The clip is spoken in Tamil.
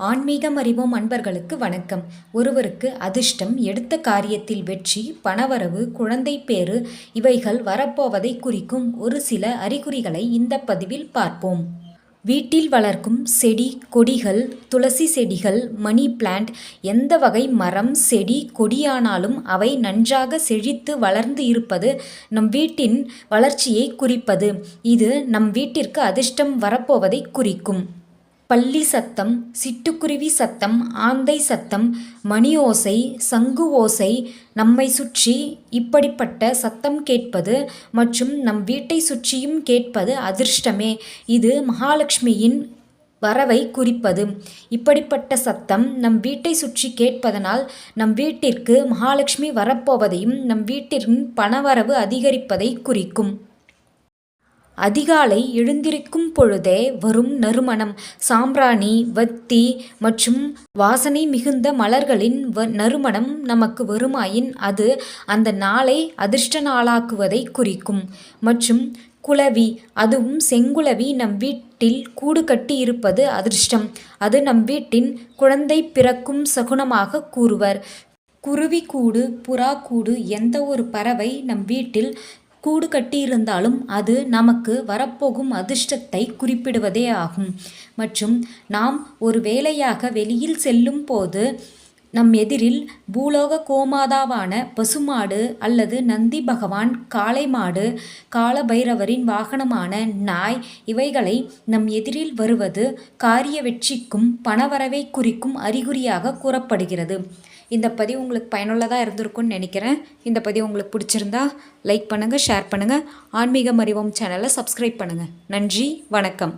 ஆன்மீகம் அறிவோம் அன்பர்களுக்கு வணக்கம். ஒருவருக்கு அதிர்ஷ்டம் எடுத்த காரியத்தில் வெற்றி பணவரவு குழந்தை பேறு இவைகள் வரப்போவதை குறிக்கும் ஒரு சில அறிகுறிகளை இந்த பதிவில் பார்ப்போம். வீட்டில் வளர்க்கும் செடி கொடிகள் துளசி செடிகள் மணி பிளான்ட் எந்த வகை மரம் செடி கொடியானாலும் அவை நன்றாக செழித்து வளர்ந்து இருப்பது நம் வீட்டின் வளர்ச்சியை குறிப்பது. இது நம் வீட்டிற்கு அதிர்ஷ்டம் வரப்போவதை குறிக்கும். பள்ளி சத்தம் சிட்டுக்குருவி சத்தம் ஆந்தை சத்தம் மணி ஓசை சங்கு ஓசை நம்மை சுற்றி இப்படிப்பட்ட சத்தம் கேட்பது மற்றும் நம் வீட்டை சுற்றியும் கேட்பது அதிர்ஷ்டமே. இது மகாலட்சுமியின் வரவை குறிப்பது. இப்படிப்பட்ட சத்தம் நம் வீட்டை சுற்றி கேட்பதனால் நம் வீட்டிற்கு மகாலட்சுமி வரப்போவதையும் நம் வீட்டிற்கு பணவரவு அதிகரிப்பதை குறிக்கும். அதிகாலை எழுந்திருக்கும் பொழுதே வரும் நறுமணம். சாம்பிராணி வத்தி மற்றும் வாசனை மிகுந்த மலர்களின் வ நறுமணம் நமக்கு வருமாயின் அது அந்த நாளை அதிர்ஷ்ட நாளாக்குவதை குறிக்கும். மற்றும் குளவி அதுவும் செங்குளவி நம் வீட்டில் கூடு கட்டி இருப்பது அதிர்ஷ்டம். அது நம் வீட்டின் குழந்தை பிறக்கும் சகுனமாக கூறுவர். குருவி கூடு புறா கூடு எந்த ஒரு பறவை நம் வீட்டில் கூடு கட்டியிருந்தாலும் அது நமக்கு வரப்போகும் அதிர்ஷ்டத்தை குறிப்பிடுவதே ஆகும். மற்றும் நாம் ஒரு வேலையாக வெளியில் செல்லும் போது நம் எதிரில் பூலோக கோமாதாவான பசுமாடு அல்லது நந்தி பகவான் காளை மாடு காலபைரவரின் வாகனமான நாய் இவைகளை நம் எதிரில் வருவது காரிய வெற்றிக்கும் பணவரவை குறிக்கும் அறிகுறியாக கூறப்படுகிறது. இந்த பதிவு உங்களுக்கு பயனுள்ளதாக இருந்திருக்கும்னு நினைக்கிறேன். இந்த பதிவு உங்களுக்கு பிடிச்சிருந்தா லைக் பண்ணுங்கள் ஷேர் பண்ணுங்கள் ஆன்மீகம் அறிவோம் சேனலை சப்ஸ்கிரைப் பண்ணுங்கள் நன்றி வணக்கம்.